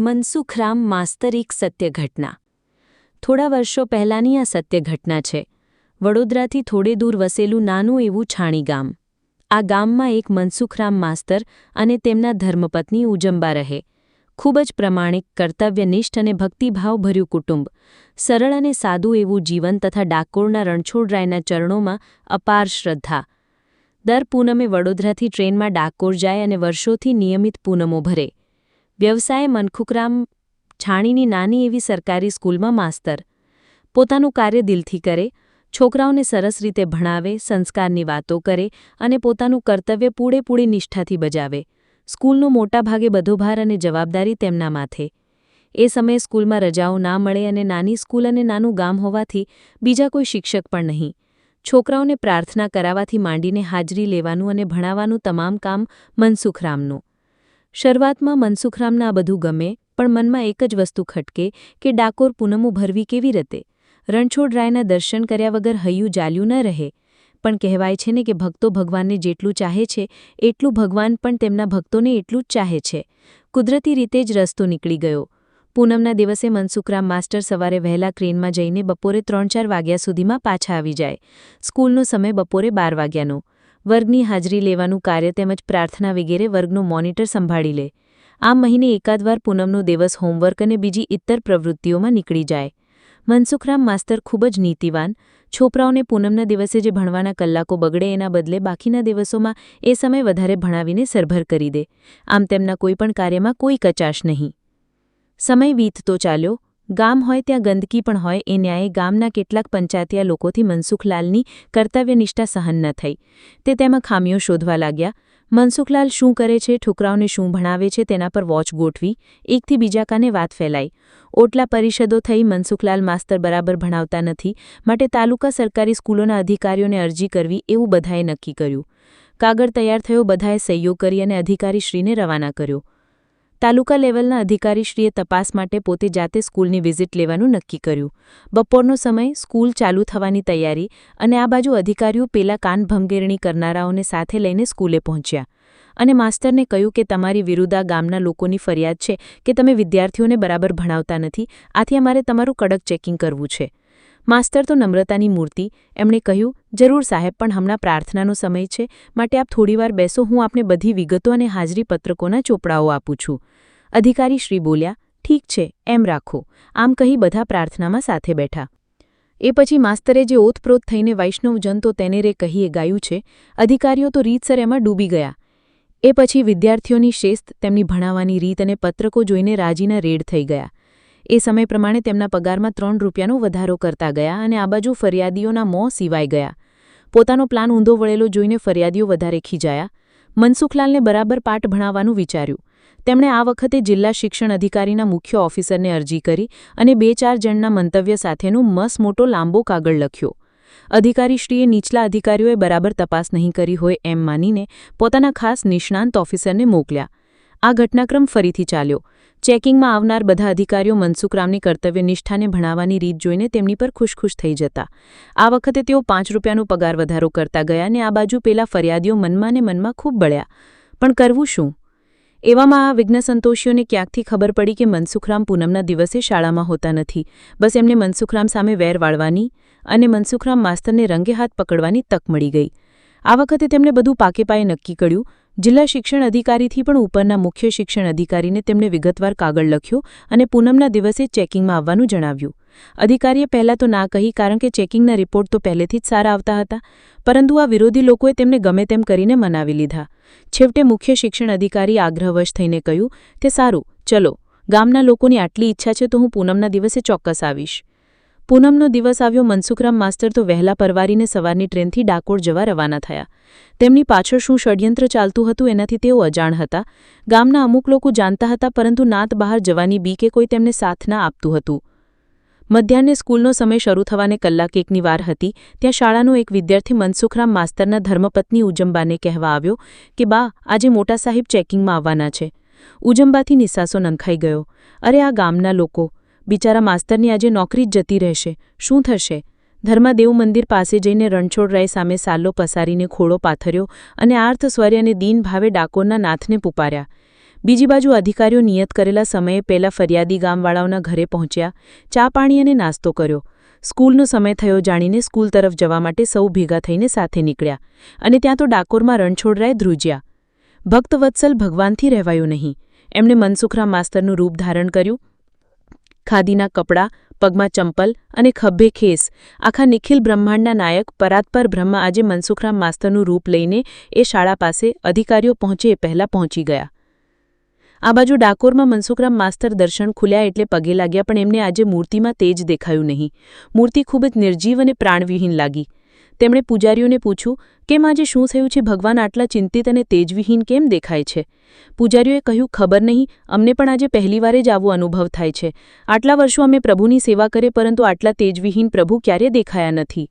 મનસુખરામ માસ્તર એક સત્ય ઘટના થોડા વર્ષો પહેલાંની આ સત્ય ઘટના છે. વડોદરાથી થોડે દૂર વસેલું નાનું એવું છાણી ગામ. આ ગામમાં એક મનસુખરામ માસ્તર અને તેમના ધર્મપત્ની ઉજંબા રહે. ખૂબ જ પ્રમાણિક, કર્તવ્યનિષ્ઠ અને ભક્તિભાવભર્યું કુટુંબ. સરળ અને સાદું એવું જીવન તથા ડાકોરના રણછોડરાયના ચરણોમાં અપાર શ્રદ્ધા. દર પૂનમે વડોદરાથી ટ્રેનમાં ડાકોર જાય અને વર્ષોથી નિયમિત પૂનમો ભરે. વ્યવસાય મનખુકરામ છાણીની નાની એવી સરકારી સ્કૂલમાં માસ્તર. પોતાનું કાર્ય દિલથી કરે, છોકરાઓને સરસ રીતે ભણાવે, સંસ્કારની વાતો કરે અને પોતાનું કર્તવ્ય પૂળેપૂળી નિષ્ઠાથી બજાવે. સ્કૂલનો મોટાભાગે બધો ભાર અને જવાબદારી તેમના માથે. એ સમયે સ્કૂલમાં રજાઓ ના મળે અને નાની સ્કૂલ અને નાનું ગામ હોવાથી બીજા કોઈ શિક્ષક પણ નહીં. છોકરાઓને પ્રાર્થના કરાવવાથી માંડીને હાજરી લેવાનું અને ભણાવવાનું તમામ કામ મનસુખરામનું. શરૂઆતમાં મનસુખરામને આ બધું ગમે, પણ મનમાં એક જ વસ્તુ ખટકે કે ડાકોર પૂનમો ભરવી કેવી રીતે? રણછોડરાયના દર્શન કર્યા વગર હૈયું જાલ્યું ન રહે. પણ કહેવાય છે ને કે ભક્તો ભગવાનને જેટલું ચાહે છે, એટલું ભગવાન પણ તેમના ભક્તોને એટલું જ ચાહે છે. કુદરતી રીતે જ રસ્તો નીકળી ગયો. પૂનમના દિવસે મનસુખરામ માસ્ટર સવારે વહેલા ક્રેનમાં જઈને બપોરે ત્રણ ચાર વાગ્યા સુધીમાં પાછા આવી જાય. સ્કૂલનો સમય બપોરે બાર વાગ્યાનો. વર્ગની હાજરી લેવાનું કાર્ય તેમજ પ્રાર્થના વગેરે વર્ગનું મોનિટર સંભાળી લે. આ મહિને એકાદવાર પૂનમનો દિવસ હોમવર્ક અને બીજી ઇતર પ્રવૃત્તિઓમાં નીકળી જાય. મનસુખરામ માસ્તર ખૂબ જ નીતિવાન. છોકરાઓને પૂનમના દિવસે જે ભણવાના કલાકો બગડે એના બદલે બાકીના દિવસોમાં એ સમય વધારે ભણાવીને સરભર કરી દે. આમ તેમના કોઈપણ કાર્યમાં કોઈ કચાશ નહીં. સમય વીતતો ચાલ્યો. ગામ હોય ત્યાં ગંદકી પણ હોય, એ ન્યાયે ગામના કેટલાક પંચાયતીયા લોકોથી મનસુખલાલની કર્તવ્યનિષ્ઠા સહન ન થઈ. તે તેમાં ખામીઓ શોધવા લાગ્યા. મનસુખલાલ શું કરે છે, ઠુકરાઓને શું ભણાવે છે, તેના પર વોચ ગોઠવી, એકથી બીજા કાને વાત ફેલાઈ. ઓટલા પરિષદો થઈ મનસુખલાલ માસ્તર બરાબર ભણાવતા નથી, માટે તાલુકા સરકારી સ્કૂલોના અધિકારીઓને અરજી કરવી એવું બધાએ નક્કી કર્યું. કાગળ તૈયાર થયો, બધાએ સહયોગ કરી અને અધિકારીશ્રીને રવાના કર્યો. તાલુકા લેવલના અધિકારીશ્રીએ તપાસ માટે પોતે જાતે સ્કૂલની વિઝિટ લેવાનું નક્કી કર્યું. બપોરનો સમય સ્કૂલ ચાલુ થવાની તૈયારી અને આ બાજુ અધિકારીઓ પેલા કાન ભંગેરણી કરનારાઓને સાથે લઈને સ્કૂલે પહોંચ્યા. અને માસ્તરને કહ્યું કે તમારી વિરુદા ગામના લોકોની ફરિયાદ છે કે તમે વિદ્યાર્થીઓને બરાબર ભણાવતા નથી, આથી અમારે તમારું કડક ચેકિંગ કરવું છે. માસ્તર તો નમ્રતાની મૂર્તિ, એમણે કહ્યું, જરૂર સાહેબ, પણ હમણાં પ્રાર્થનાનો સમય છે, માટે આપ થોડીવાર બેસો, હું આપને બધી વિગતો અને હાજરી પત્રકોના ચોપડાઓ આપું છું. અધિકારી શ્રી બોલ્યા, ઠીક છે, એમ રાખો. આમ કહી બધા પ્રાર્થનામાં સાથે બેઠા. એ પછી માસ્તરે જે ઓતપ્રોત થઈને વૈષ્ણવજન તો તેને રે કહીએ ગાયું છે, અધિકારીઓ તો રીતસર એમાં ડૂબી ગયા. એ પછી વિદ્યાર્થીઓની શેસ્ત, તેમની ભણાવવાની રીત અને પત્રકો જોઈને રાજીના રેડ થઈ ગયા. એ સમય પ્રમાણે તેમના પગારમાં ત્રણ રૂપિયાનો વધારો કરતા ગયા અને આ બાજુ ફરિયાદીઓના મોં સિવાય ગયા. પોતાનો પ્લાન ઊંધો વળેલો જોઈને ફરિયાદીઓ વધારે ખીજાયા. મનસુખલાલને બરાબર પાઠ ભણાવવાનું વિચાર્યું. તેમણે આ વખતે જિલ્લા શિક્ષણ અધિકારીના મુખ્ય ઓફિસરને અરજી કરી અને બે ચાર જણના મંતવ્ય સાથેનું મસ મોટો લાંબો કાગળ લખ્યો. અધિકારીશ્રીએ નીચલા અધિકારીઓએ બરાબર તપાસ નહીં કરી હોય એમ માનીને પોતાના ખાસ નિષ્ણાંત ઓફિસરને મોકલ્યા. આ ઘટનાક્રમ ફરીથી ચાલ્યો. ચેકિંગમાં આવનાર બધા અધિકારીઓ મનસુખરામની કર્તવ્યનિષ્ઠાને ભણાવવાની રીત જોઈને તેમની પર ખુશખુશ થઈ જતા. આ વખતે તેઓ પાંચ રૂપિયાનો પગાર વધારો કરતા ગયા ને આ બાજુ પેલા ફરિયાદીઓ મનમાં ને મનમાં ખૂબ બળ્યા. પણ કરવું શું? એવામાં આ વિઘ્ન સંતોષીઓને ક્યાંકથી ખબર પડી કે મનસુખરામ પૂનમના દિવસે શાળામાં હોતા નથી. બસ એમને મનસુખરામ સામે વેર વાળવાની અને મનસુખરામ માસ્તરને રંગે હાથ પકડવાની તક મળી ગઈ. આ વખતે તેમણે બધું પાકે નક્કી કર્યું. જિલ્લા શિક્ષણ અધિકારીથી પણ ઉપરના મુખ્ય શિક્ષણ અધિકારીને તેમણે વિગતવાર કાગળ લખ્યો અને પૂનમના દિવસે ચેકિંગમાં આવવાનું જણાવ્યું. અધિકારીએ પહેલાં તો ના કહી, કારણ કે ચેકિંગના રિપોર્ટ તો પહેલેથી જ સારા આવતા હતા. પરંતુ આ વિરોધી લોકોએ તેમને ગમે તેમ કરીને મનાવી લીધા. છેવટે મુખ્ય શિક્ષણ અધિકારી આગ્રહવશ થઈને કહ્યું, તે સારું, ચલો. ગામના લોકોની આટલી ઈચ્છા છે તો હું પૂનમના દિવસે ચોક્કસ આવીશ. પૂનમનો દિવસ આવ્યો. મનસુખરામ માસ્તર તો વહેલા પરવારીને સવારની ટ્રેનથી ડાકોર જવા રવાના થયા. તેમની પાછળ શું ષડયંત્ર ચાલતું હતું એનાથી તેઓ અજાણ હતા. ગામના અમુક લોકો જાણતા હતા, પરંતુ નાત બહાર જવાની બી કે કોઈ તેમને સાથ ના આપતું હતું. મધ્યાહને સ્કૂલનો સમય શરૂ થવાને કલાક એકની વાર હતી, ત્યાં શાળાનો એક વિદ્યાર્થી મનસુખરામ માસ્તરના ધર્મપત્ની ઉજંબાને કહેવા આવ્યો કે, બા, આજે મોટા સાહેબ ચેકિંગમાં આવવાના છે. ઉજંબાથી નિસાસો નંખાઈ ગયો. અરે, આ ગામના લોકો. બિચારા માસ્તરની આજે નોકરી જ જતી રહેશે. શું થશે? ધર્માદેવ મંદિર પાસે જઈને રણછોડરાય સામે સાલ્લો પસારીને ખોળો પાથર્યો અને આર્થ સ્વર્ય અને દીન ભાવે ડાકોરના નાથને પુપાર્યા. બીજી બાજુ અધિકારીઓ નિયત કરેલા સમયે પહેલા ફરિયાદી ગામવાળાઓના ઘરે પહોંચ્યા, ચા પાણી અને નાસ્તો કર્યો. સ્કૂલનો સમય થયો જાણીને સ્કૂલ તરફ જવા માટે સૌ ભેગા થઈને સાથે નીકળ્યા અને ત્યાં તો ડાકોરમાં રણછોડરાય ધ્રુજ્યા. ભક્તવત્સલ ભગવાનથી રહેવાયું નહીં. એમણે મનસુખરામ માસ્તરનું રૂપ ધારણ કર્યું. ખાદીના કપડાં, પગમાં ચંપલ અને ખભે ખેસ. આખા નિખિલ બ્રહ્માંડના નાયક પરાતપર બ્રહ્મ આજે મનસુખરામ માસ્તરનું રૂપ લઈને એ શાળા પાસે અધિકારીઓ પહોંચે એ પહેલાં પહોંચી ગયા. આ બાજુ ડાકોરમાં મનસુખરામ માસ્તર દર્શન ખુલ્યા એટલે પગે લાગ્યા, પણ એમને આજે મૂર્તિમાં તેજ દેખાયું નહીં. મૂર્તિ ખૂબ જ નિર્જીવ અને પ્રાણવિહીન લાગી. તેમણે પૂજારીઓને પૂછ્યું, કેમ આજે શું થયું છે? ભગવાન આટલા ચિંતિત અને તેજવિહીન કેમ દેખાય છે? પૂજારીઓએ કહ્યું, ખબર નહીં, અમને પણ આજે પહેલીવાર જ આવો અનુભવ થાય છે. આટલા વર્ષો અમે પ્રભુની સેવા કરે પરંતુ આટલા તેજવિહીન પ્રભુ ક્યારે દેખાયા નથી?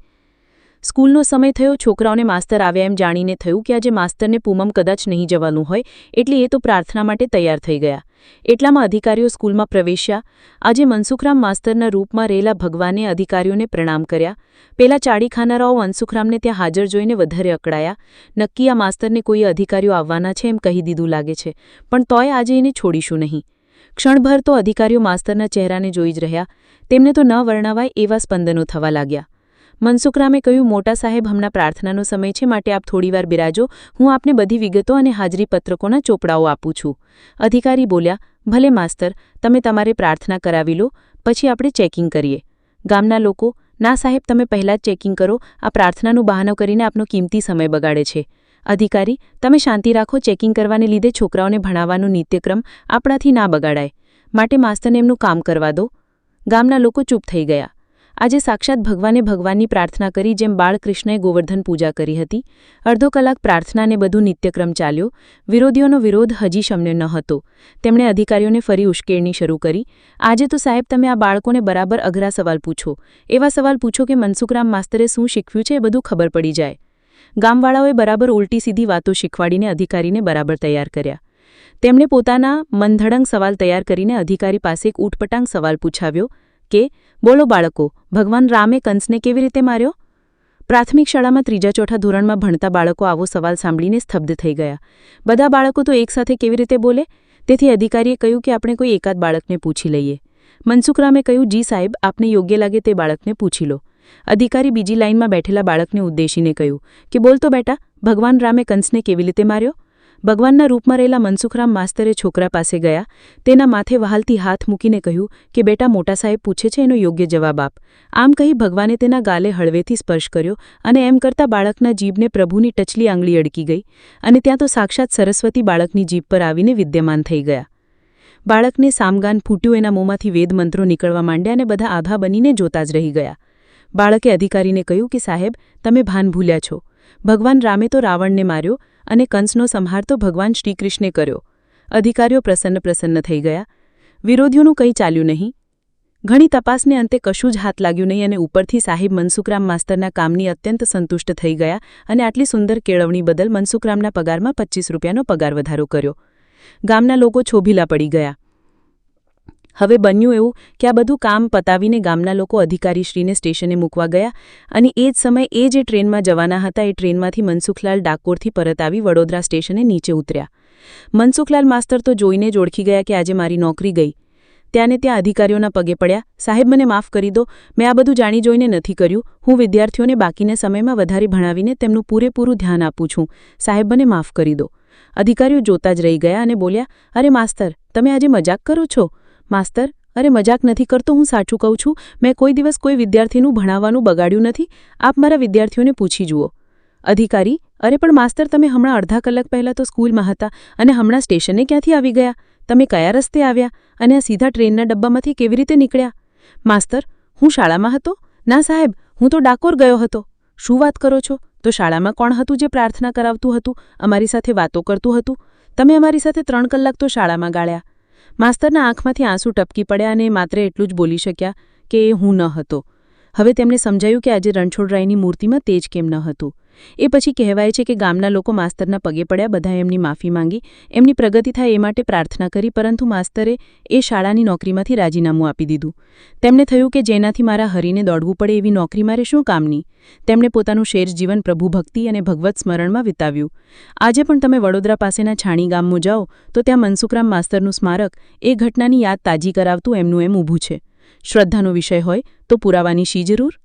સ્કૂલનો સમય થયો, છોકરાઓને માસ્તર આવ્યા એમ જાણીને થયું કે આજે માસ્તરને પૂમમ કદાચ નહીં જવાનું હોય, એટલે એ તો પ્રાર્થના માટે તૈયાર થઈ ગયા. એટલામાં અધિકારીઓ સ્કૂલમાં પ્રવેશ્યા. આજે મનસુખરામ માસ્તરના રૂપમાં રહેલા ભગવાને અધિકારીઓને પ્રણામ કર્યા. પેલા ચાડી ખાનારાઓ મનસુખરામને ત્યાં હાજર જોઈને વધારે અકળાયા. નક્કી આ માસ્તરને કોઈ અધિકારીઓ આવવાના છે એમ કહી દીધું લાગે છે, પણ તોય આજે એને છોડીશું નહીં. ક્ષણભર તો અધિકારીઓ માસ્તરના ચહેરાને જોઈ જ રહ્યા. તેમને તો ન વર્ણવાય એવા સ્પંદનો થવા લાગ્યા. મનસુખરામે કહ્યું, મોટા સાહેબ, હમણાં પ્રાર્થનાનો સમય છે, માટે આપ થોડીવાર બિરાજો. હું આપને બધી વિગતો અને હાજરી પત્રકોના ચોપડાઓ આપું છું. અધિકારી બોલ્યા, ભલે માસ્તર, તમે તમારે પ્રાર્થના કરાવી લો, પછી આપણે ચેકિંગ કરીએ. ગામના લોકો, ના સાહેબ, તમે પહેલાં જ ચેકિંગ કરો. આ પ્રાર્થનાનું બહાનો કરીને આપનો કિંમતી સમય બગાડે છે. અધિકારી, તમે શાંતિ રાખો, ચેકિંગ કરવાને લીધે છોકરાઓને ભણાવવાનો નિત્યક્રમ આપણાથી ના બગાડાય. માટે માસ્તરને એમનું કામ કરવા દો. ગામના લોકો ચૂપ થઈ ગયા. આજે સાક્ષાત ભગવાને ભગવાનની પ્રાર્થના કરી, જેમ બાળકૃષ્ણએ ગોવર્ધન પૂજા કરી હતી. અડધો કલાક પ્રાર્થનાને બધું નિત્યક્રમ ચાલ્યો. વિરોધીઓનો વિરોધ હજી શમ્ય ન હતો. તેમણે અધિકારીઓને ફરી ઉશ્કેરણી શરૂ કરી. આજે તો સાહેબ, તમે આ બાળકોને બરાબર અઘરા સવાલ પૂછો. એવા સવાલ પૂછો કે મનસુખરામ માસ્તરે શું શીખવ્યું છે એ બધું ખબર પડી જાય. ગામવાળાઓએ બરાબર ઉલટી સીધી વાતો શીખવાડીને અધિકારીને બરાબર તૈયાર કર્યા. તેમણે પોતાના મંધડંગ સવાલ તૈયાર કરીને અધિકારી પાસે એક ઉટપટાંગ સવાલ પૂછાવ્યો. કે, બોલો બાળકો, ભગવાન રામે કંસને કેવી રીતે માર્યો? પ્રાથમિક શાળામાં ત્રીજા ચોથા ધોરણમાં ભણતા બાળકો આવો સવાલ સાંભળીને સ્તબ્ધ થઈ ગયા. બધા બાળકો તો એકસાથે કેવી રીતે બોલે? તેથી અધિકારીએ કહ્યું કે આપણે કોઈ એકાદ બાળકને પૂછી લઈએ. મનસુખરામે કહ્યું, જી સાહેબ, આપને યોગ્ય લાગે તે બાળકને પૂછી લો. અધિકારી બીજી લાઇનમાં બેઠેલા બાળકને ઉદ્દેશીને કહ્યું કે, બોલતો બેટા, ભગવાન રામે કંસને કેવી રીતે માર્યો? ભગવાનના રૂપમાં રહેલા મનસુખરામ માસ્તરે છોકરા પાસે ગયા. તેના માથે વહાલથી હાથ મૂકીને કહ્યું કે, બેટા, મોટા સાહેબ પૂછે છે એનો યોગ્ય જવાબ આપ. આમ કહી ભગવાને તેના ગાલે હળવેથી સ્પર્શ કર્યો અને એમ કરતા બાળકના જીભને પ્રભુની ટચલી આંગળી અડકી ગઈ અને ત્યાં તો સાક્ષાત સરસ્વતી બાળકની જીભ પર આવીને વિદ્યમાન થઈ ગયા. બાળકને સામગાન ફૂટ્યું, એના મોંમાંથી વેદમંત્રો નીકળવા માંડ્યા અને બધા આભા બનીને જોતા જ રહી ગયા. બાળકે અધિકારીને કહ્યું કે, સાહેબ, તમે ભાન ભૂલ્યા છો. ભગવાન રામે તો રાવણને માર્યો અને કંસનો સંહાર તો ભગવાન શ્રીકૃષ્ણે કર્યો. અધિકારીઓ પ્રસન્ન પ્રસન્ન થઈ ગયા. વિરોધીઓનું કંઈ ચાલ્યું નહીં. ઘણી તપાસને અંતે કશું જ હાથ લાગ્યું નહીં અને ઉપરથી સાહેબ મનસુખરામ માસ્તરના કામની અત્યંત સંતુષ્ટ થઈ ગયા અને આટલી સુંદર કેળવણી બદલ મનસુખરામના પગારમાં પચ્ચીસ રૂપિયાનો પગાર વધારો કર્યો. ગામના લોકો છોભીલા પડી ગયા. હવે બન્યું એવું કે આ બધું કામ પતાવીને ગામના લોકો અધિકારીશ્રીને સ્ટેશને મૂકવા ગયા અને એ જ સમયે એ જે ટ્રેનમાં જવાના હતા એ ટ્રેનમાંથી મનસુખલાલ ડાકોરથી પરત આવી વડોદરા સ્ટેશને નીચે ઉતર્યા. મનસુખલાલ માસ્તર તો જોઈને જ ઓળખી ગયા કે આજે મારી નોકરી ગઈ. ત્યાંને ત્યાં અધિકારીઓના પગે પડ્યા, સાહેબ, મને માફ કરી દો, મેં આ બધું જાણી જોઈને નથી કર્યું. હું વિદ્યાર્થીઓને બાકીના સમયમાં વધારે ભણાવીને તેમનું પૂરેપૂરું ધ્યાન આપું છું. સાહેબ, મને માફ કરી દો. અધિકારીઓ જોતા જ રહી ગયા અને બોલ્યા, અરે માસ્તર, તમે આજે મજાક કરો છો? માસ્તર, અરે મજાક નથી કરતો, હું સાચું કહું છું. મેં કોઈ દિવસ કોઈ વિદ્યાર્થીનું ભણાવવાનું બગાડ્યું નથી. આપ મારા વિદ્યાર્થીઓને પૂછી જુઓ. અધિકારી, અરે પણ માસ્તર, તમે હમણાં અડધા કલાક પહેલાં તો સ્કૂલમાં હતા અને હમણાં સ્ટેશને ક્યાંથી આવી ગયા? તમે કયા રસ્તે આવ્યા અને આ સીધા ટ્રેનના ડબ્બામાંથી કેવી રીતે નીકળ્યા? માસ્તર, હું શાળામાં હતો? ના સાહેબ, હું તો ડાકોર ગયો હતો. શું વાત કરો છો? તો શાળામાં કોણ હતું જે પ્રાર્થના કરાવતું હતું? અમારી સાથે વાતો કરતું હતું? તમે અમારી સાથે ત્રણ કલાક તો શાળામાં ગાળ્યા. માસ્તરના આંખમાંથી આંસુ ટપકી પડ્યા અને માત્ર એટલું જ બોલી શક્યા કે હું ન હતો. હવે તેમણે સમજાયું કે આજે રણછોડરાયની મૂર્તિમાં તેજ કેમ ન હતું. એ પછી કહેવાય છે કે ગામના લોકો માસ્તરના પગે પડ્યા બધાએ એમની માફી માંગી, એમની પ્રગતિ થાય એ માટે પ્રાર્થના કરી, પરંતુ માસ્તરે એ શાળાની નોકરીમાંથી રાજીનામું આપી દીધું. તેમને થયું કે જેનાથી મારા હરીને દોડવું પડે એવી નોકરી મારે શું કામની? તેમણે પોતાનું શેર જીવન પ્રભુભક્તિ અને ભગવત સ્મરણમાં વિતાવ્યું. આજે પણ તમે વડોદરા પાસેના છાણી ગામમાં જાઓ, તો ત્યાં મનસુખરામ માસ્તરનું સ્મારક એ ઘટનાની યાદ તાજી કરાવતું એમનું એમ ઊભું છે. શ્રદ્ધાનો વિષય હોય તો પુરાવાની શી જરૂર?